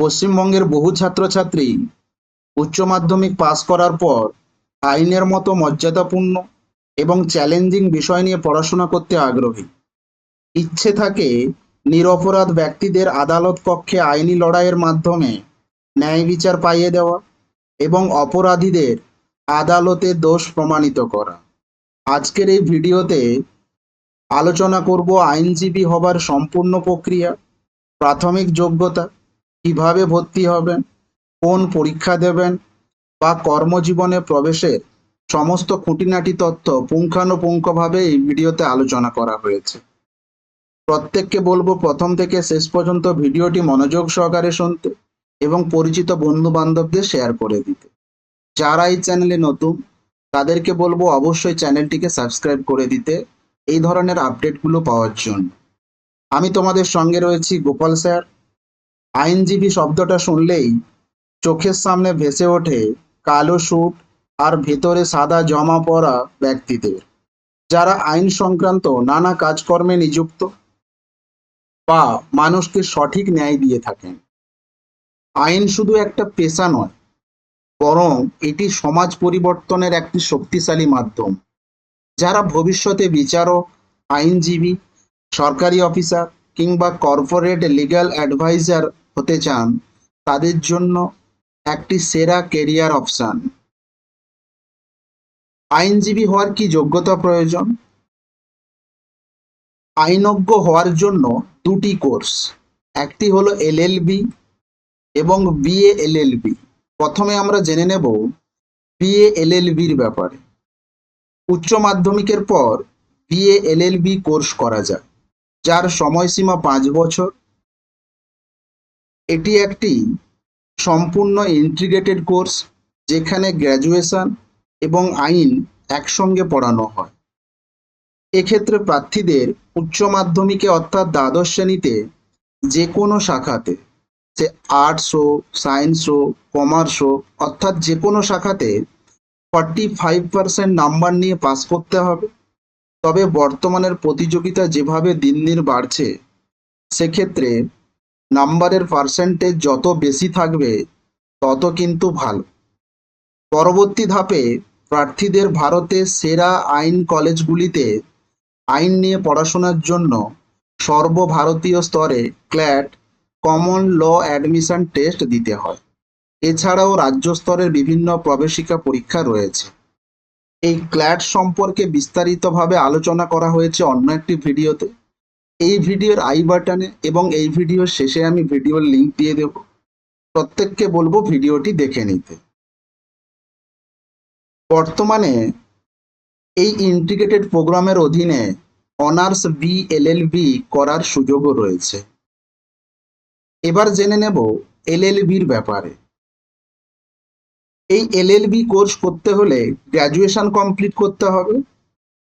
পশ্চিমবঙ্গের বহু ছাত্রছাত্রী উচ্চ মাধ্যমিক পাস করার পর আইনের মতো মর্যাদাপূর্ণ এবং চ্যালেঞ্জিং বিষয় নিয়ে পড়াশোনা করতে আগ্রহী। ইচ্ছে থাকে নিরপরাধ ব্যক্তিদের আদালত কক্ষে আইনি লড়াইয়ের মাধ্যমে ন্যায় বিচার পাইয়ে দেওয়া এবং অপরাধীদের আদালতে দোষ প্রমাণিত করা। আজকের এই ভিডিওতে আলোচনা করব আইনজীবী হবার সম্পূর্ণ প্রক্রিয়া, প্রাথমিক যোগ্যতা কীভাবে ভর্তি হবেন, কোন পরীক্ষা দেবেন বা কর্মজীবনে প্রবেশের সমস্ত খুঁটিনাটি তথ্য পুঙ্খানুপুঙ্খভাবে এই ভিডিওতে আলোচনা করা হয়েছে। প্রত্যেককে বলব প্রথম থেকে শেষ পর্যন্ত ভিডিওটি মনোযোগ সহকারে শুনতে এবং পরিচিত বন্ধু বান্ধবদের শেয়ার করে দিতে। যারা এই চ্যানেলে নতুন, তাদেরকে বলব অবশ্যই চ্যানেলটিকে সাবস্ক্রাইব করে দিতে এই ধরনের আপডেটগুলো পাওয়ার জন্য। আমি তোমাদের সঙ্গে রয়েছি গোপাল স্যার। আইনজীবী শব্দটা শুনলেই চোখের সামনে ভেসে ওঠে কালো স্যুট আর ভেতরে সাদা জমা পরা ব্যক্তিদের। যারা আইন সংক্রান্ত নানা কাজকর্মে নিযুক্ত বা মানুষকে সঠিক ন্যায় দিয়ে থাকেন। আইন শুধু একটা পেশা নয়, বরং এটি সমাজ পরিবর্তনের একটি শক্তিশালী মাধ্যম। যারা ভবিষ্যতে বিচারক, আইনজীবী, সরকারি অফিসার কিংবা কর্পোরেট লিগ্যাল অ্যাডভাইজার হতে চান, তাদের জন্য একটি সেরা কেরিয়ার অপশান আইনজীবী হওয়ার কি যোগ্যতা প্রয়োজন? আইনজ্ঞ হওয়ার জন্য দুটি কোর্স, একটি হলো এলএলবি এবং বিএ এলএলবি প্রথমে আমরা জেনে নেব বিএ এলএলবির ব্যাপারে। উচ্চ মাধ্যমিকের পর বিএ এলএলবি কোর্স করা যায় যার সময়সীমা পাঁচ বছর। এটি একটি সম্পূর্ণ ইন্টিগ্রেটেড কোর্স যেখানে গ্র্যাজুয়েশন এবং আইন একসঙ্গে পড়ানো হয়। এক্ষেত্রে প্রার্থীদের উচ্চ মাধ্যমিকে অর্থাৎ দ্বাদশ শ্রেণীতে যে কোনো শাখাতে, সে আর্টস হোক সায়েন্স হোক কমার্স হোক অর্থাৎ যে কোনো শাখাতে ফর্টি ফাইভ পার্সেন্ট নাম্বার নিয়ে পাস করতে হবে। তবে বর্তমানের প্রতিযোগিতা যেভাবে দিন দিন বাড়ছে, সেক্ষেত্রে নাম্বারের পার্সেন্টেজ যত বেশি থাকবে, তত কিন্তু ভালো। পরবর্তী ধাপে প্রার্থীদের ভারতের সেরা আইন কলেজগুলিতে আইন নিয়ে পড়াশোনার জন্য সর্বভারতীয় স্তরে CLAT common law admission test দিতে হয়। এছাড়াও রাজ্য স্তরের বিভিন্ন প্রবেশিকা পরীক্ষা রয়েছে। এই ক্ল্যাট সম্পর্কে বিস্তারিতভাবে আলোচনা করা হয়েছে অন্য একটি ভিডিওতে। এই ভিডিওর আই বাটনে এবং এই ভিডিওর শেষে আমি ভিডিওর লিংক দিয়ে দেব। প্রত্যেককে বলব ভিডিওটি দেখে নিতে। বর্তমানে এই ইন্টিগ্রেটেড প্রোগ্রামের অধীনে অনার্স বি এলএলবি করার সুযোগও রয়েছে। এবার জেনে নেব এলএলবির ব্যাপারে। এই এলএলবি কোর্স করতে হলে গ্র্যাজুয়েশন কমপ্লিট করতে হবে।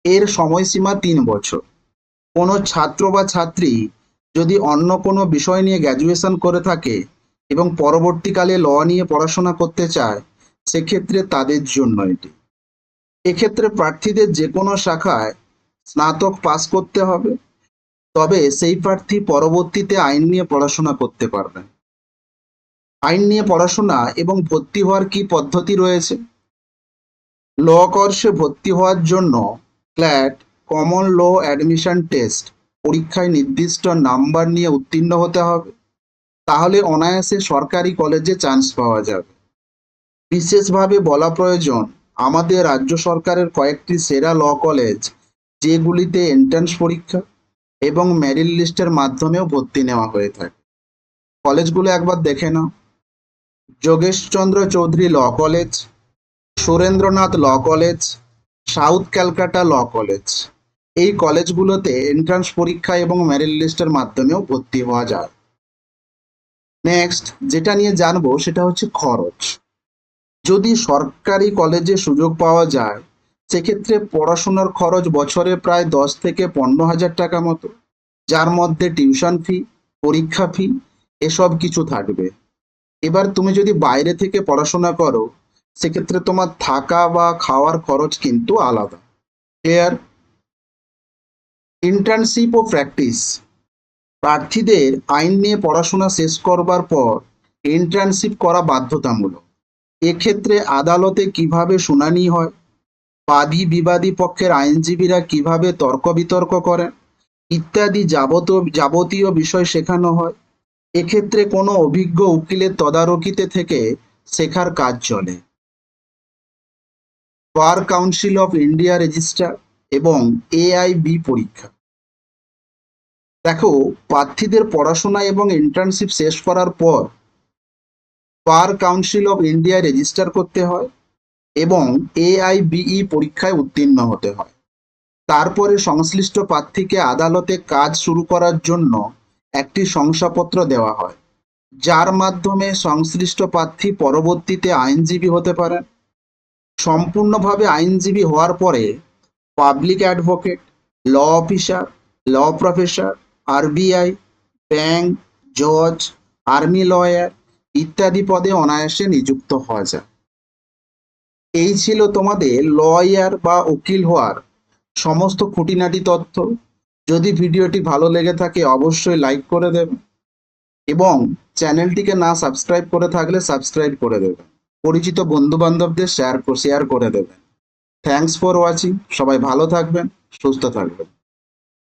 এর সময়সীমা তিন বছর। কোনো ছাত্র বা ছাত্রী যদি অন্য কোনো বিষয় নিয়ে গ্র্যাজুয়েশন করে থাকে এবং পরবর্তীকালে ল নিয়ে পড়াশোনা করতে চায়, সেক্ষেত্রে তাদের জন্য এটি। এক্ষেত্রে প্রার্থীদের যে কোনো শাখায় স্নাতক পাস করতে হবে, তবে সেই প্রার্থী পরবর্তীতে আইন নিয়ে পড়াশোনা করতে পারবেন। আইন নিয়ে পড়াশোনা এবং ভর্তি হওয়ার কি পদ্ধতি রয়েছে? ল কোর্সে ভর্তি হওয়ার জন্য CLAT common law admission test পরীক্ষায় নির্দিষ্ট নাম্বার নিয়ে উত্তীর্ণ হতে হবে। তাহলে অনায়াসে সরকারি কলেজে চান্স পাওয়া যাবে। বিশেষভাবে বলা প্রয়োজন, আমাদের রাজ্য সরকারের কয়েকটি সেরা ল কলেজ যেগুলিতে এন্ট্রান্স পরীক্ষা এবং মেরিট লিস্টের মাধ্যমেও ভর্তি নেওয়া হয়ে থাকে। কলেজগুলো একবার দেখে নাও। Jogeshchandra Chowdhury law college, Surendranath law college, south Calcutta law college. এই কলেজগুলোতে এন্ট্রান্স পরীক্ষা এবং মেরিট লিস্টের মাধ্যমেও ভর্তি হওয়া যায়। নেক্সট যেটা নিয়ে জানব সেটা হচ্ছে খরচ। যদি সরকারি কলেজে সুযোগ পাওয়া যায়, সেক্ষেত্রে পড়াশোনার খরচ বছরে প্রায় দশ থেকে পনেরো হাজার টাকা মতো। যার মধ্যে টিউশন ফি পরীক্ষা ফি এসব কিছু থাকবে। এবার তুমি যদি বাইরে থেকে পড়াশোনা করো, সেক্ষেত্রে তোমার থাকা বা খাওয়ার খরচ কিন্তু আলাদা। ক্লিয়ার ইন্টার্নশিপ ও প্র্যাকটিস প্রার্থীদের আইন নিয়ে পড়াশোনা শেষ করবার পর ইন্টার্নশিপ করা বাধ্যতামূলক। এক্ষেত্রে আদালতে কীভাবে শুনানি হয়? বাদী বিবাদী পক্ষের আইনজীবীরা কীভাবে তর্ক বিতর্ক করেন? ইত্যাদি যাবতীয় যাবতীয় বিষয় শেখানো হয়। এক্ষেত্রে কোনো অভিজ্ঞ উকিলের তদারকিতে থেকে শেখার কাজ চলে। Bar Council of India register এবং এআইবি পরীক্ষা। দেখো, প্রার্থীদের পড়াশোনা এবং ইন্টার্নশিপ শেষ করার পর bar council of India register করতে হয় এবং এআইবিই পরীক্ষায় উত্তীর্ণ হতে হয়। তারপরে সংশ্লিষ্ট প্রার্থীকে আদালতে কাজ শুরু করার জন্য একটি শংসাপত্র দেওয়া হয়, যার মাধ্যমে সংশ্লিষ্ট প্রার্থী পরবর্তীতে আইনজীবী হতে পারেন। সম্পূর্ণভাবে আইনজীবী হওয়ার পরে public advocate, law officer, law professor, RBI, bank, জজ, আর্মি লয়ার ইত্যাদি পদে অনায়াসে নিযুক্ত হওয়া যায়। এই ছিল তোমাদের লয়ার বা উকিল হওয়ার সমস্ত খুঁটিনাটি তথ্য। যদি ভিডিওটি ভালো লেগে থাকে, অবশ্যই লাইক করে দেবেন এবং চ্যানেলটিকে না সাবস্ক্রাইব করে থাকলে সাবস্ক্রাইব করে দেবেন। পরিচিত বন্ধু বান্ধবদের শেয়ার শেয়ার করে দেবেন। থ্যাংকস ফর ওয়াচিং সবাই ভালো থাকবেন, সুস্থ থাকবেন।